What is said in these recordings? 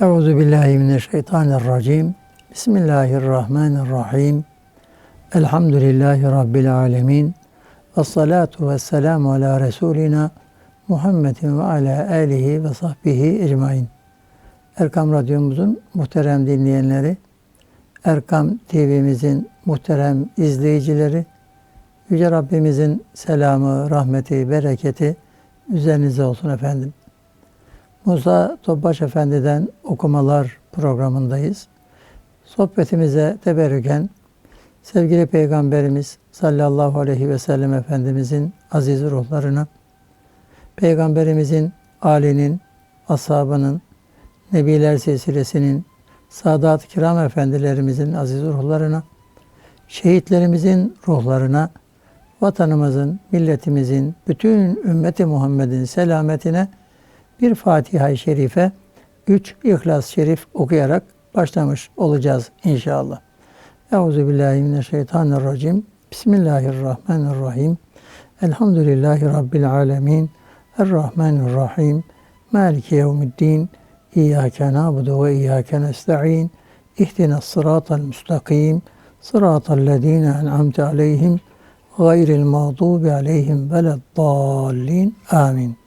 Euzu billahi mineşşeytanirracim. Bismillahirrahmanirrahim. Elhamdülillahi rabbil alamin. Ves salatu vesselamu ala resulina Muhammedin ve ala alihi ve sahbihi ecmaîn. Erkam Radyomuzun muhterem dinleyenleri, Erkam TV'mizin muhterem izleyicileri, Yüce Rabbimizin selamı, rahmeti, bereketi üzerinize olsun efendim. Musa Topbaş Efendi'den okumalar programındayız. Sohbetimize teberrüken sevgili Peygamberimiz sallallahu aleyhi ve sellem Efendimizin aziz ruhlarına, Peygamberimizin, alinin, ashabının, Nebiler silsilesinin, Sadat-ı Kiram Efendilerimizin aziz ruhlarına, şehitlerimizin ruhlarına, vatanımızın, milletimizin, bütün ümmeti Muhammed'in selametine bir Fatiha-i Şerife, üç İhlas-ı Şerif okuyarak başlamış olacağız inşallah. Euzu billahi mineşşeytanirracim. Bismillahirrahmanirrahim. Elhamdülillahi rabbil alamin. Errahmanirrahim. Maliki yevmiddin. İyyâke na'budu ve iyyâke nestaîn. İhdinas sıratal müstakim. Sıratal lezîne en'amte aleyhim. Gayril mağdubi aleyhim veleddallin. Amin.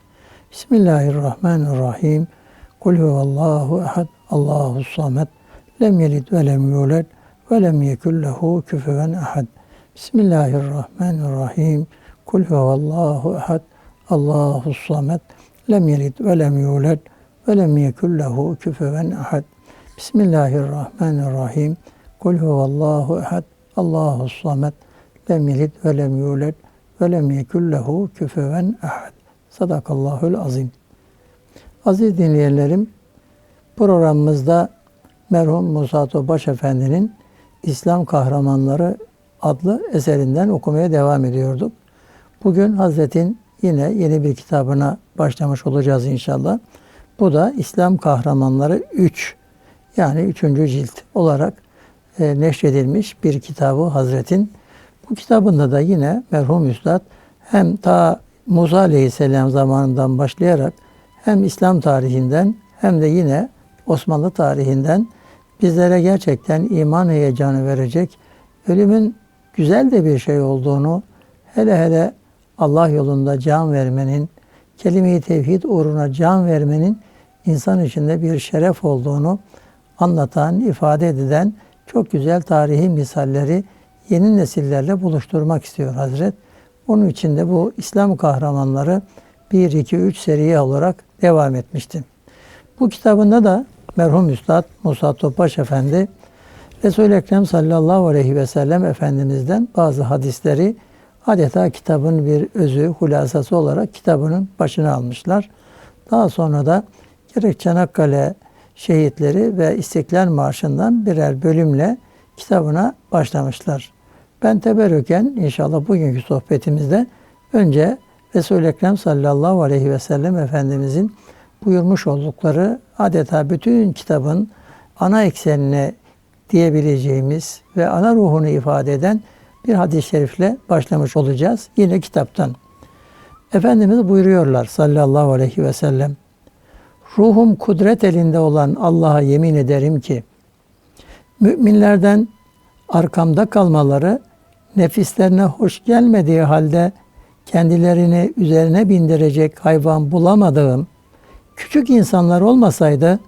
Bismillahirrahmanirrahim. Kul huvallahu ehad, Allahu samet, lem yelid ve lem yulad ve lem yekun lehu küfüven ehad. Bismillahirrahmanirrahim. Kul huvallahu ehad, Allahu samet, lem yelid ve lem yulad ve lem yekun lehu küfüven ehad. Bismillahirrahmanirrahim. Kul huvallahu ehad, Allahu samet, lem yelid ve lem yulad ve lem yekun lehu küfüven ehad. Sadakallahül azim. Aziz dinleyenlerim, programımızda merhum Musa Tobaş Efendi'nin İslam Kahramanları adlı eserinden okumaya devam ediyorduk. Bugün Hazret'in yine yeni bir kitabına başlamış olacağız inşallah. Bu da İslam Kahramanları 3 yani 3. cilt olarak e, neşredilmiş bir kitabı Hazret'in. Bu kitabında da yine merhum Üstad hem ta Musa Aleyhisselam zamanından başlayarak hem İslam tarihinden hem de yine Osmanlı tarihinden bizlere gerçekten iman heyecanı verecek, ölümün güzel de bir şey olduğunu, hele hele Allah yolunda can vermenin, kelime-i tevhid uğruna can vermenin insan içinde bir şeref olduğunu anlatan, ifade eden çok güzel tarihi misalleri yeni nesillerle buluşturmak istiyor Hazret. Onun için de bu İslam kahramanları 1, 2, 3 seriye olarak devam etmişti. Bu kitabında da merhum Üstad Musa Topbaş Efendi Resul-i Ekrem sallallahu aleyhi ve sellem Efendimiz'den bazı hadisleri adeta kitabın bir özü, hulasası olarak kitabının başına almışlar. Daha sonra da gerek Çanakkale şehitleri ve İstiklal Marşı'ndan birer bölümle kitabına başlamışlar. Ben teberrüken inşallah bugünkü sohbetimizde önce Resul-i Ekrem sallallahu aleyhi ve sellem Efendimizin buyurmuş oldukları adeta bütün kitabın ana eksenine diyebileceğimiz ve ana ruhunu ifade eden bir hadis-i şerifle başlamış olacağız. Yine kitaptan. Efendimiz buyuruyorlar sallallahu aleyhi ve sellem. Ruhum kudret elinde olan Allah'a yemin ederim ki müminlerden arkamda kalmaları nefislerine hoş gelmediği halde kendilerini üzerine bindirecek hayvan bulamadığım küçük insanlar olmasaydı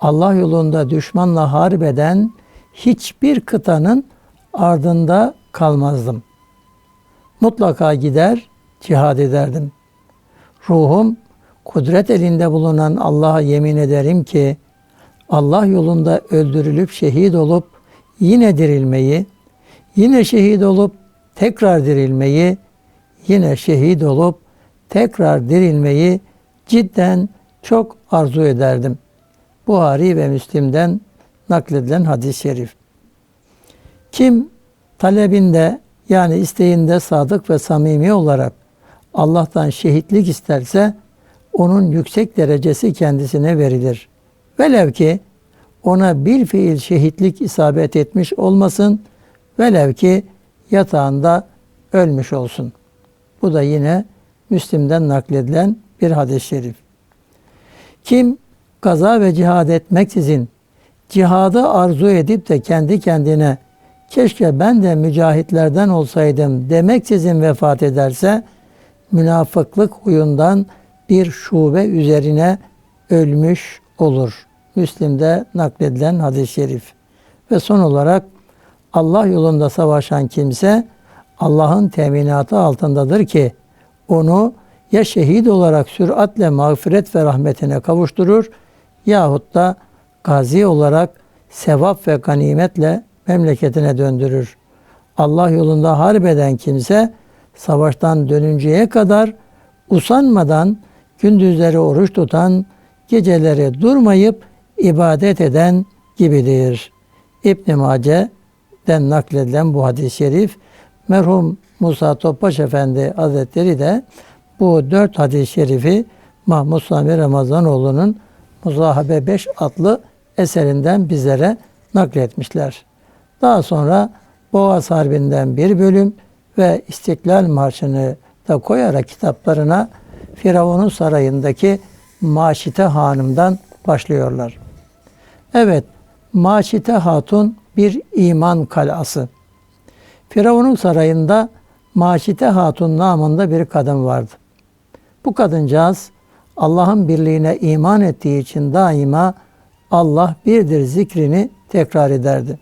Allah yolunda düşmanla harp eden hiçbir kıtanın ardında kalmazdım. Mutlaka gider cihad ederdim. Ruhum kudret elinde bulunan Allah'a yemin ederim ki Allah yolunda öldürülüp şehit olup yine dirilmeyi, yine şehit olup tekrar dirilmeyi, yine şehit olup tekrar dirilmeyi cidden çok arzu ederdim. Buhari ve Müslim'den nakledilen hadis-i şerif. Kim talebinde yani isteğinde sadık ve samimi olarak Allah'tan şehitlik isterse onun yüksek derecesi kendisine verilir. Velev ki ona bir fiil şehitlik isabet etmiş olmasın, velev ki yatağında ölmüş olsun. Bu da yine Müslim'den nakledilen bir hadis-i şerif. Kim gaza ve cihad etmeksizin cihadı arzu edip de kendi kendine keşke ben de mücahitlerden olsaydım demeksizin vefat ederse münafıklık huyundan bir şube üzerine ölmüş olur. Müslim'de nakledilen hadis-i şerif. Ve son olarak Allah yolunda savaşan kimse Allah'ın teminatı altındadır ki onu ya şehit olarak süratle mağfiret ve rahmetine kavuşturur yahut da gazi olarak sevap ve ganimetle memleketine döndürür. Allah yolunda harbeden kimse savaştan dönünceye kadar usanmadan gündüzleri oruç tutan, geceleri durmayıp ibadet eden gibidir. İbn Mace'den nakledilen bu hadis-i şerif merhum Musa Topbaş Efendi Hazretleri de bu dört hadis-i şerifi Mahmud Sami Ramazanoğlu'nun Muzahabe 5 adlı eserinden bizlere nakletmişler. Daha sonra Boğaz Harbi'nden bir bölüm ve İstiklal Marşı'nı da koyarak kitaplarına Firavun'un sarayındaki Maşite Hanım'dan başlıyorlar. Evet, Maşite Hatun bir iman kalası. Firavun'un sarayında Maşite Hatun namında bir kadın vardı. Bu kadıncağız Allah'ın birliğine iman ettiği için daima Allah birdir zikrini tekrar ederdi.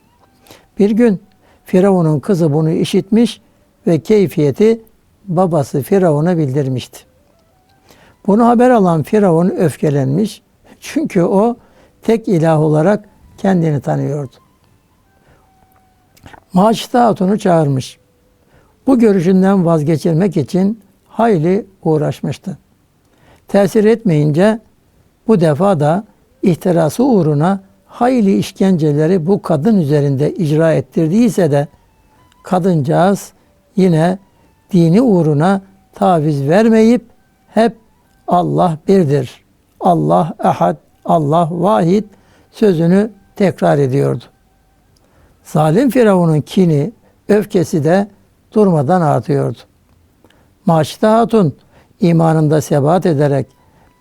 Bir gün Firavun'un kızı bunu işitmiş ve keyfiyeti babası Firavun'a bildirmişti. Bunu haber alan Firavun öfkelenmiş. Çünkü o tek ilah olarak kendini tanıyordu. Maçta Hatun'u çağırmış. Bu görüşünden vazgeçirmek için hayli uğraşmıştı. Tesir etmeyince bu defa da ihtirası uğruna hayli işkenceleri bu kadın üzerinde icra ettirdiyse de kadıncağız yine dini uğruna taviz vermeyip hep Allah birdir. Allah ehad, Allah vahid sözünü tekrar ediyordu. Zalim Firavun'un kini, öfkesi de durmadan artıyordu. Maçta Hatun imanında sebat ederek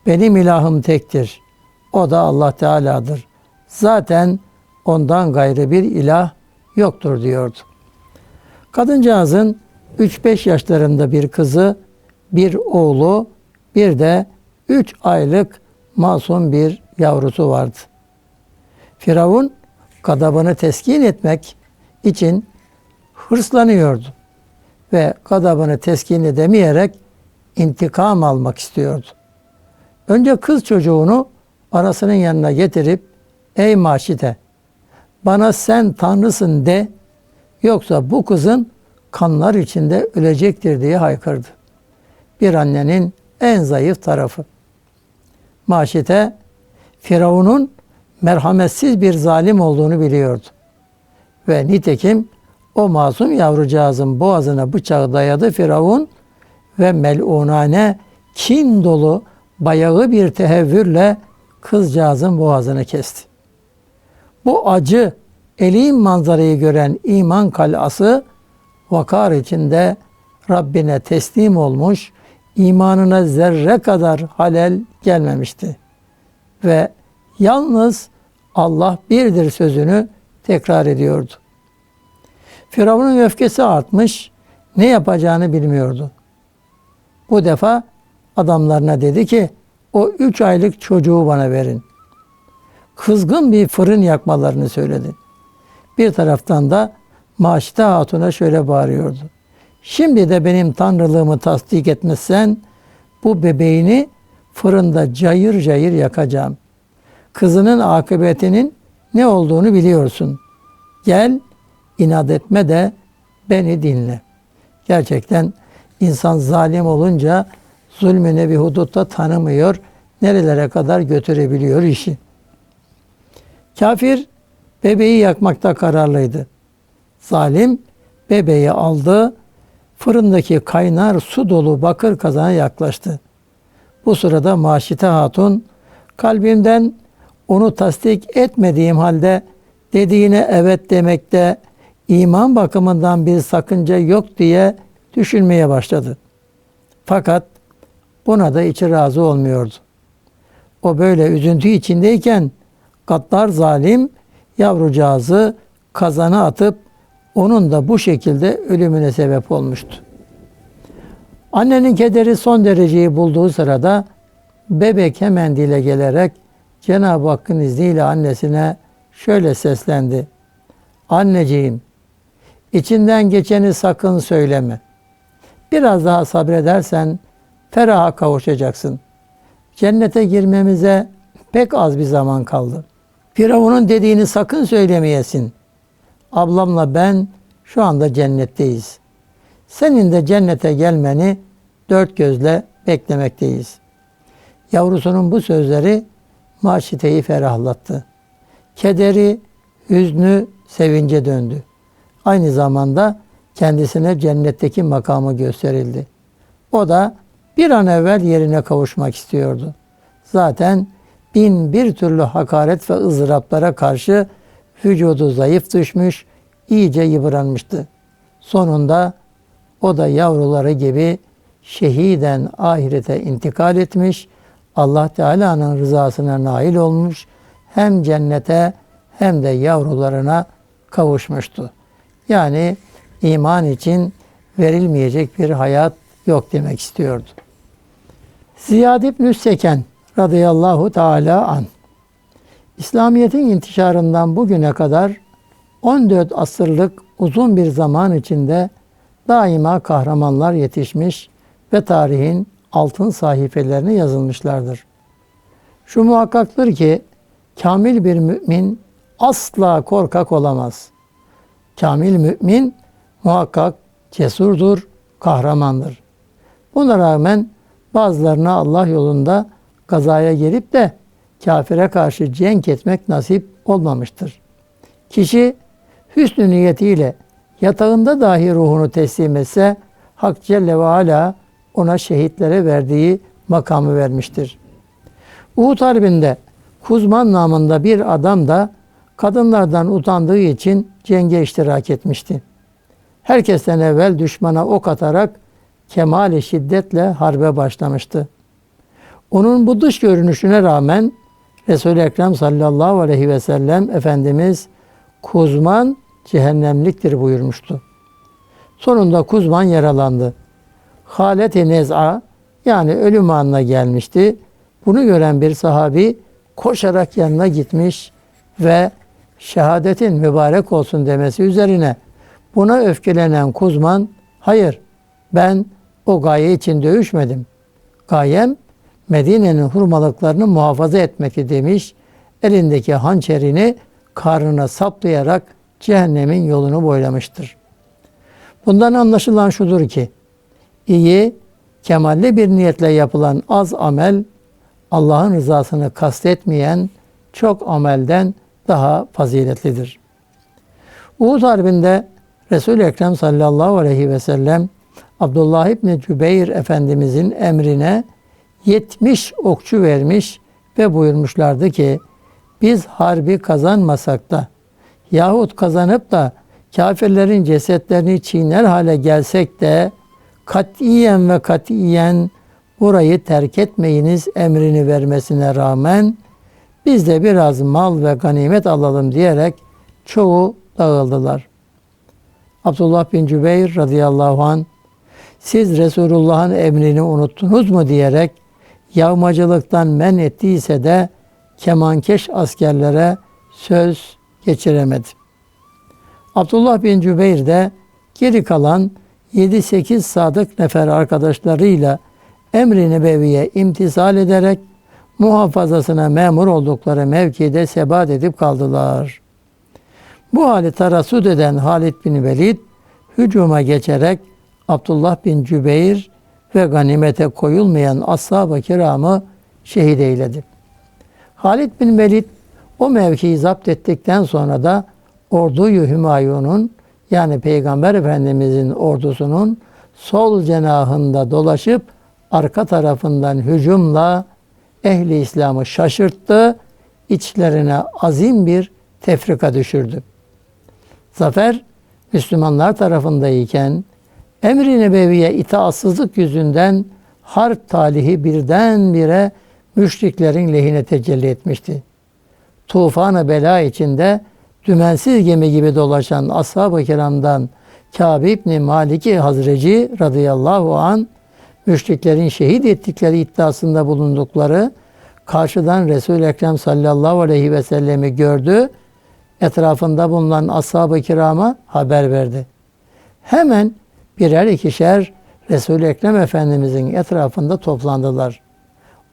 benim ilahım tektir. O da Allah Teala'dır. Zaten ondan gayrı bir ilah yoktur diyordu. Kadıncağızın 3-5 yaşlarında bir kızı, bir oğlu, bir de 3 aylık masum bir yavrusu vardı. Firavun gadabını teskin etmek için hırslanıyordu ve gadabını teskin edemeyerek intikam almak istiyordu. Önce kız çocuğunu anasının yanına getirip ey maşite bana sen tanrısın de yoksa bu kızın kanlar içinde ölecektir diye haykırdı. Bir annenin en zayıf tarafı. Maşite Firavun'un merhametsiz bir zalim olduğunu biliyordu. Ve nitekim o masum yavrucağızın boğazına bıçağı dayadı Firavun ve melunane kin dolu bayağı bir tehevvürle kızcağızın boğazını kesti. Bu acı, elim manzarayı gören iman kalası vakar içinde Rabbine teslim olmuş, imanına zerre kadar halel gelmemişti. Ve yalnız Allah birdir sözünü tekrar ediyordu. Firavun'un öfkesi artmış, ne yapacağını bilmiyordu. Bu defa adamlarına dedi ki, o üç aylık çocuğu bana verin. Kızgın bir fırın yakmalarını söyledi. Bir taraftan da Maşita Hatun'a şöyle bağırıyordu. Şimdi de benim tanrılığımı tasdik etmezsen bu bebeğini fırında cayır cayır yakacağım. Kızının akıbetinin ne olduğunu biliyorsun. Gel inat etme de beni dinle. Gerçekten insan zalim olunca zulmüne bir hudutta tanımıyor. Nerelere kadar götürebiliyor işi. Kafir bebeği yakmakta kararlıydı. Zalim bebeği aldı, fırındaki kaynar su dolu bakır kazana yaklaştı. Bu sırada Maşite Hatun kalbimden onu tasdik etmediğim halde dediğine evet demekte iman bakımından bir sakınca yok diye düşünmeye başladı. Fakat buna da içi razı olmuyordu. O böyle üzüntü içindeyken gaddar zalim yavrucağızı kazana atıp onun da bu şekilde ölümüne sebep olmuştu. Annenin kederi son dereceyi bulduğu sırada bebek hemen dile gelerek Cenab-ı Hakk'ın izniyle annesine şöyle seslendi. Anneciğim, içinden geçeni sakın söyleme. Biraz daha sabredersen feraha kavuşacaksın. Cennete girmemize pek az bir zaman kaldı. Firavun'un dediğini sakın söylemeyesin. Ablamla ben şu anda cennetteyiz. Senin de cennete gelmeni dört gözle beklemekteyiz. Yavrusunun bu sözleri Maşite'yi ferahlattı. Kederi, hüznü, sevince döndü. Aynı zamanda kendisine cennetteki makamı gösterildi. O da bir an evvel yerine kavuşmak istiyordu. Zaten bin bir türlü hakaret ve ızdıraplara karşı vücudu zayıf düşmüş, iyice yıpranmıştı. Sonunda o da yavruları gibi şehiden ahirete intikal etmiş, Allah Teala'nın rızasına nail olmuş, hem cennete hem de yavrularına kavuşmuştu. Yani iman için verilmeyecek bir hayat yok demek istiyordu. Ziyad İbn-i Seken radıyallahu teala an. İslamiyet'in intişarından bugüne kadar 14 asırlık uzun bir zaman içinde daima kahramanlar yetişmiş ve tarihin altın sahifelerine yazılmışlardır. Şu muhakkaktır ki kamil bir mümin asla korkak olamaz. Kamil mümin muhakkak cesurdur, kahramandır. Buna rağmen bazılarına Allah yolunda kazaya gelip de kafire karşı cenk etmek nasip olmamıştır. Kişi hüsnü niyetiyle yatağında dahi ruhunu teslim etse Hak Celle ve Ala ona şehitlere verdiği makamı vermiştir. Uhud Harbi'nde Kuzman namında bir adam da kadınlardan utandığı için cenge iştirak etmişti. Herkesten evvel düşmana ok atarak kemali şiddetle harbe başlamıştı. Onun bu dış görünüşüne rağmen Resul-i Ekrem sallallahu aleyhi ve sellem Efendimiz Kuzman cehennemliktir buyurmuştu. Sonunda Kuzman yaralandı. Haleti nez'a yani ölüm anına gelmişti. Bunu gören bir sahabi koşarak yanına gitmiş ve şehadetin mübarek olsun demesi üzerine buna öfkelenen Kuzman hayır ben o gaye için dövüşmedim. Gayem Medine'nin hurmalıklarını muhafaza etmekti demiş. Elindeki hançerini karnına saplayarak cehennemin yolunu boylamıştır. Bundan anlaşılan şudur ki iyi, kemalli bir niyetle yapılan az amel Allah'ın rızasını kastetmeyen çok amelden daha faziletlidir. Uhud Harbi'nde Resul-i Ekrem sallallahu aleyhi ve sellem Abdullah İbni Cübeyr Efendimizin emrine 70 okçu vermiş ve buyurmuşlardı ki biz harbi kazanmasak da yahut kazanıp da kafirlerin cesetlerini çiğner hale gelsek de katiyen ve katiyen burayı terk etmeyiniz emrini vermesine rağmen biz de biraz mal ve ganimet alalım diyerek çoğu dağıldılar. Abdullah bin Cübeyr radıyallahu an siz Resulullah'ın emrini unuttunuz mu diyerek yağmacılıktan men ettiyse de kemankeş askerlere söz geçiremedi. Abdullah bin Cübeyr de geri kalan 7-8 sadık nefer arkadaşlarıyla emri nebeviye imtisal ederek muhafazasına memur oldukları mevkide sebat edip kaldılar. Bu hali tarasud eden Halid bin Velid hücuma geçerek Abdullah bin Cübeyr ve ganimete koyulmayan ashab-ı kiramı şehit eyledi. Halid bin Velid o mevkiyi zapt ettikten sonra da orduyu Hümayun'un yani Peygamber Efendimizin ordusunun sol cenahında dolaşıp arka tarafından hücumla ehli İslam'ı şaşırttı, içlerine azim bir tefrika düşürdü. Zafer Müslümanlar tarafındayken emri nebeviye itaatsızlık yüzünden harp talihi birdenbire müşriklerin lehine tecelli etmişti. Tufanı bela içinde dümensiz gemi gibi dolaşan ashab-ı kiramdan Kâb İbni Maliki Hazreci radıyallahu an müşriklerin şehit ettikleri iddiasında bulundukları karşıdan Resul-i Ekrem sallallahu aleyhi ve sellemi gördü. Etrafında bulunan ashab-ı kirama haber verdi. Hemen birer ikişer Resul-i Ekrem Efendimizin etrafında toplandılar.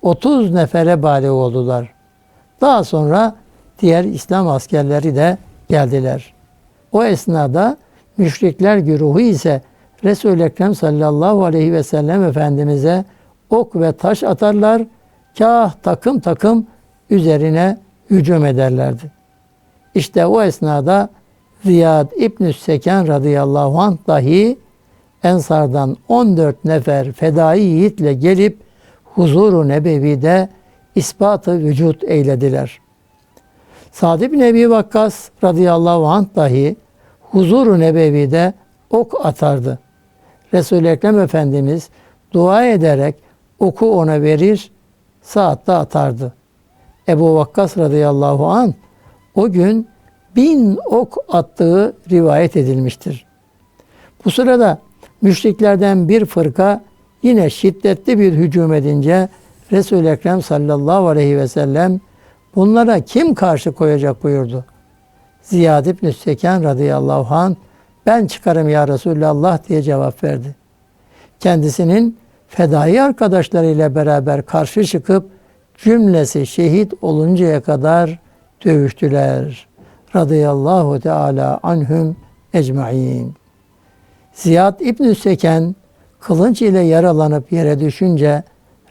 30 nefere bali oldular. Daha sonra diğer İslam askerleri de geldiler. O esnada müşrikler güruhu ise Resul-i Ekrem sallallahu aleyhi ve sellem Efendimiz'e ok ve taş atarlar, kah takım takım üzerine hücum ederlerdi. İşte o esnada Ziyad İbn-i Seken radıyallahu anh dahi Ensardan 14 nefer fedai yiğitle gelip huzuru nebevide ispatı vücut eylediler. Sa'd ibn Ebi Vakkas radıyallahu anh dahi huzuru nebevide ok atardı. Resul-i Ekrem Efendimiz dua ederek oku ona verir, saatte atardı. Ebu Vakkas radıyallahu anh o gün bin ok attığı rivayet edilmiştir. Bu sırada müşriklerden bir fırka yine şiddetli bir hücum edince Resul-i Ekrem sallallahu aleyhi ve sellem bunlara kim karşı koyacak buyurdu. Ziyad ibn Seken radıyallahu anh ben çıkarım ya Resulallah diye cevap verdi. Kendisinin fedai arkadaşlarıyla beraber karşı çıkıp cümlesi şehit oluncaya kadar dövüştüler. Radıyallahu teala anhum ecmain. Ziyad İbn Seken kılınç ile yaralanıp yere düşünce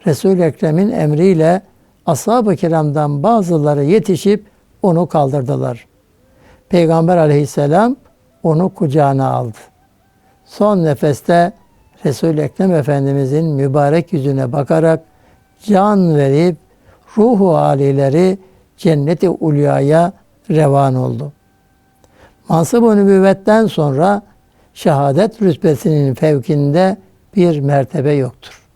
Resul-i Ekrem'in emriyle ashab-ı kiramdan bazıları yetişip onu kaldırdılar. Peygamber aleyhisselam onu kucağına aldı. Son nefeste Resul-i Ekrem Efendimizin mübarek yüzüne bakarak can verip ruhu halileri cenneti ulyaya revan oldu. Mansıb-ı nübüvvetten sonra şehadet rütbesinin fevkinde bir mertebe yoktur.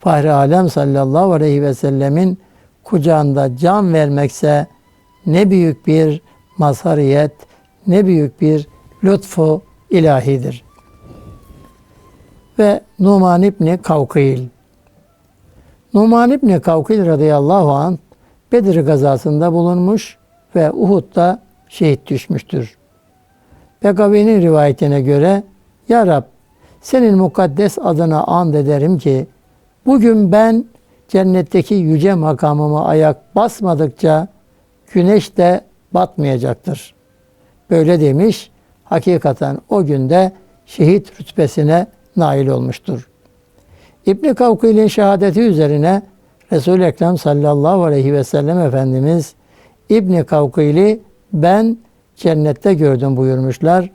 Fahri Alem sallallahu aleyhi ve sellemin kucağında can vermekse ne büyük bir mazhariyet, ne büyük bir lütfu ilahidir. Ve Numan İbni Kavkil. Numan İbni Kavkil radıyallahu an Bedir gazasında bulunmuş ve Uhud'da şehit düşmüştür. Begavi'nin rivayetine göre Ya Rab senin mukaddes adına and ederim ki bugün ben cennetteki yüce makamıma ayak basmadıkça güneş de batmayacaktır. Böyle demiş. Hakikaten o günde şehit rütbesine nail olmuştur. İbn Kavkil'in şehadeti üzerine Resul-i Ekrem sallallahu aleyhi ve sellem Efendimiz İbn Kavkil'i ben cennette gördüm buyurmuşlar.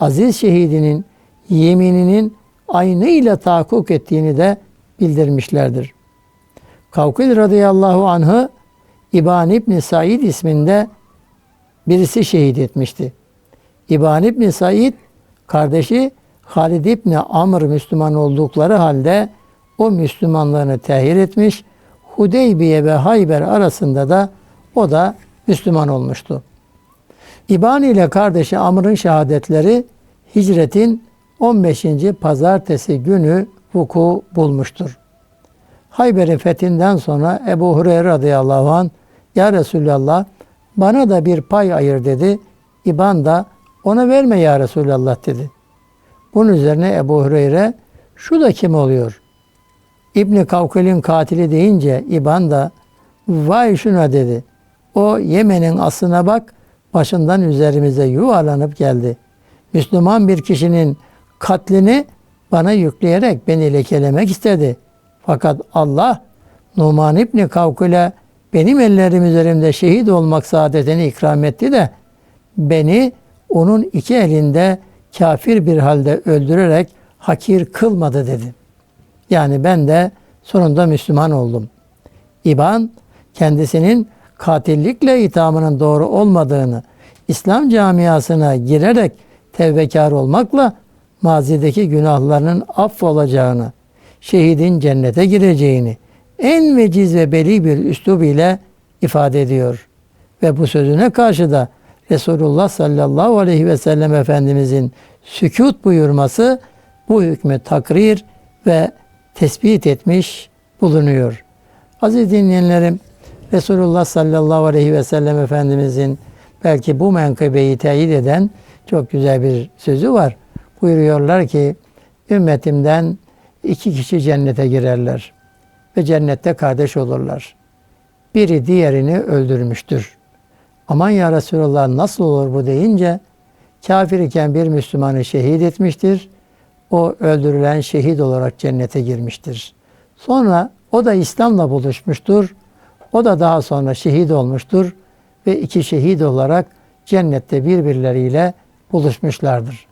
Aziz şehidinin yemininin aynıyla tahakkuk ettiğini de bildirmişlerdir. Kavkil radıyallahu anh'ı İban İbni Said isminde birisi şehit etmişti. İban İbni Said kardeşi Halid İbni Amr Müslüman oldukları halde o Müslümanlığını tehir etmiş. Hudeybiye ve Hayber arasında da o da Müslüman olmuştu. İban ile kardeşi Amr'ın şehadetleri hicretin 15. pazartesi günü vuku bulmuştur. Hayber'in fethinden sonra Ebu Hureyre radıyallahu anh Ya Resulallah bana da bir pay ayır dedi. İban da ona verme ya Resulallah dedi. Bunun üzerine Ebu Hureyre şu da kim oluyor? İbni Kavkil'in katili deyince İban da vay şuna dedi. O Yemen'in aslına bak başından üzerimize yuvarlanıp geldi. Müslüman bir kişinin katlini bana yükleyerek beni lekelemek istedi. Fakat Allah Numan İbni Kavkül'e benim ellerim üzerimde şehit olmak saadetini ikram etti de beni onun iki elinde kafir bir halde öldürerek hakir kılmadı dedi. Yani ben de sonunda Müslüman oldum. İban kendisinin katillikle ithamının doğru olmadığını, İslam camiasına girerek tevbekar olmakla mazideki günahlarının affolacağını, şehidin cennete gireceğini, en veciz ve beli bir üslub ile ifade ediyor. Ve bu sözüne karşı da Resulullah sallallahu aleyhi ve sellem Efendimizin sükut buyurması bu hükmü takrir ve tespit etmiş bulunuyor. Aziz dinleyenlerim, Resulullah sallallahu aleyhi ve sellem Efendimizin belki bu menkıbeyi teyit eden çok güzel bir sözü var. Buyuruyorlar ki, ümmetimden iki kişi cennete girerler ve cennette kardeş olurlar. Biri diğerini öldürmüştür. Aman ya Resulallah nasıl olur bu deyince, kafir iken bir Müslümanı şehit etmiştir. O öldürülen şehit olarak cennete girmiştir. Sonra o da İslam'la buluşmuştur. O da daha sonra şehit olmuştur ve iki şehit olarak cennette birbirleriyle buluşmuşlardır.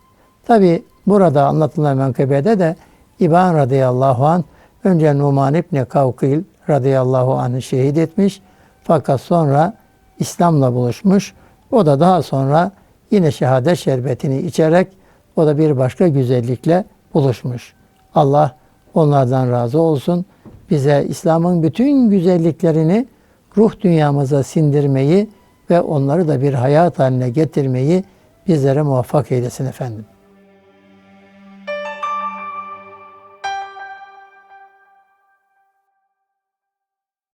Tabi burada anlatılan menkıbede de İban radıyallahu an önce Numan İbni Kavkil radıyallahu anh'ı şehit etmiş fakat sonra İslam'la buluşmuş. O da daha sonra yine şehadet şerbetini içerek o da bir başka güzellikle buluşmuş. Allah onlardan razı olsun. Bize İslam'ın bütün güzelliklerini ruh dünyamıza sindirmeyi ve onları da bir hayat haline getirmeyi bizlere muvaffak eylesin efendim.